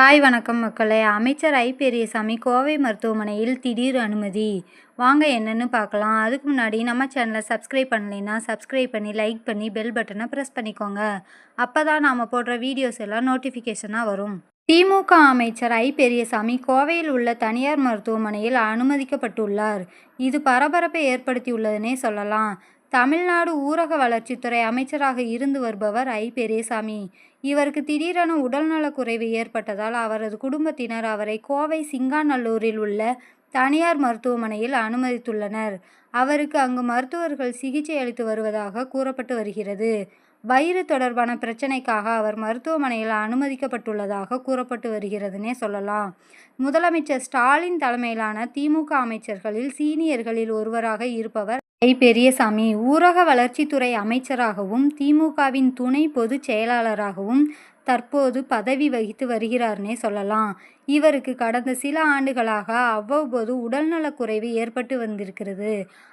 Hi வணக்கம் மக்களே. அமைச்சர் ஐ. பெரியசாமி கோவை மருத்துவமனையில் திடீர் அனுமதி. வாங்க என்னென்னு பார்க்கலாம். அதுக்கு முன்னாடி நம்ம சேனலை சப்ஸ்கிரைப் பண்ணலைன்னா சப்ஸ்கிரைப் பண்ணி லைக் பண்ணி பெல் பட்டனை ப்ரெஸ் பண்ணிக்கோங்க. அப்போ தான் நாம் போடுற வீடியோஸ் எல்லாம் நோட்டிஃபிகேஷனாக வரும். திமுக அமைச்சர் ஐ. பெரியசாமி கோவையில் உள்ள தனியார் மருத்துவமனையில் அனுமதிக்கப்பட்டுள்ளார். இது பரபரப்பை ஏற்படுத்தியுள்ளதுனே சொல்லலாம். தமிழ்நாடு ஊரக வளர்ச்சித்துறை அமைச்சராக இருந்து வருபவர் ஐ. பெரியசாமி. இவருக்கு திடீரென உடல்நலக் குறைவு ஏற்பட்டதால் அவரது குடும்பத்தினர் அவரை கோவை சிங்காநல்லூரில் உள்ள தனியார் மருத்துவமனையில் அனுமதித்துள்ளனர். அவருக்கு அங்கு மருத்துவர்கள் சிகிச்சை அளித்து வருவதாக கூறப்பட்டு வருகிறது. வயிறு தொடர்பான பிரச்சனைக்காக அவர் மருத்துவமனையில் அனுமதிக்கப்பட்டுள்ளதாக கூறப்பட்டு வருகிறதுனே சொல்லலாம். முதலமைச்சர் ஸ்டாலின் தலைமையிலான திமுக அமைச்சர்களில் சீனியர்களில் ஒருவராக இருப்பவர் ஐ. பெரியசாமி ஊரக வளர்ச்சித்துறை அமைச்சராகவும் திமுகவின் துணை பொதுச் செயலாளராகவும் தற்போது பதவி வகித்து வருகிறார்னே சொல்லலாம். இவருக்கு கடந்த சில ஆண்டுகளாக அவ்வப்போது உடல்நலக் குறைவு ஏற்பட்டு வந்திருக்கிறது.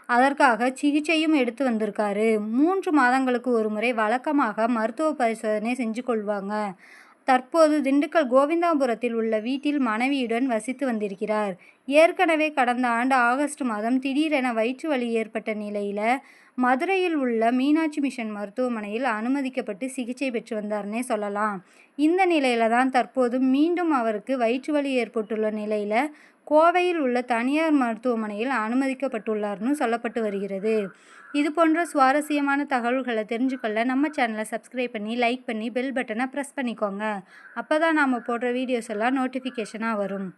அதற்காக சிகிச்சையும் எடுத்து வந்திருக்காரு. மூன்று மாதங்களுக்கு ஒரு முறை வழக்கமாக மருத்துவ பரிசோதனை செஞ்சு கொள்வாங்க. தற்போது திண்டுக்கல் கோவிந்தாபுரத்தில் உள்ள வீட்டில் மனைவியுடன் வசித்து வந்திருக்கிறார். ஏற்கனவே கடந்த ஆண்டு ஆகஸ்ட் மாதம் திடீரென வயிற்று வலி ஏற்பட்ட நிலையில் மதுரையில் உள்ள மீனாட்சி மிஷன் மருத்துவமனையில் அனுமதிக்கப்பட்டு சிகிச்சை பெற்று வந்தார்னே சொல்லலாம். இந்த நிலையில தான் தற்போது மீண்டும் அவருக்கு வயிற்று வலி ஏற்பட்டுள்ள நிலையில் கோவையில் உள்ள தனியார் மருத்துவமனையில் அனுமதிக்கப்பட்டுள்ளார்னு சொல்லப்பட்டு வருகிறது. இது போன்ற சுவாரஸ்யமான தகவல்களை தெரிஞ்சுக்கொள்ள நம்ம சேனலை சப்ஸ்கிரைப் பண்ணி லைக் பண்ணி பெல் பட்டனை ப்ரெஸ் பண்ணிக்கோங்க. அப்போ தான் நாம் போடுற வீடியோஸ் எல்லாம் நோட்டிஃபிகேஷனாக வரும்.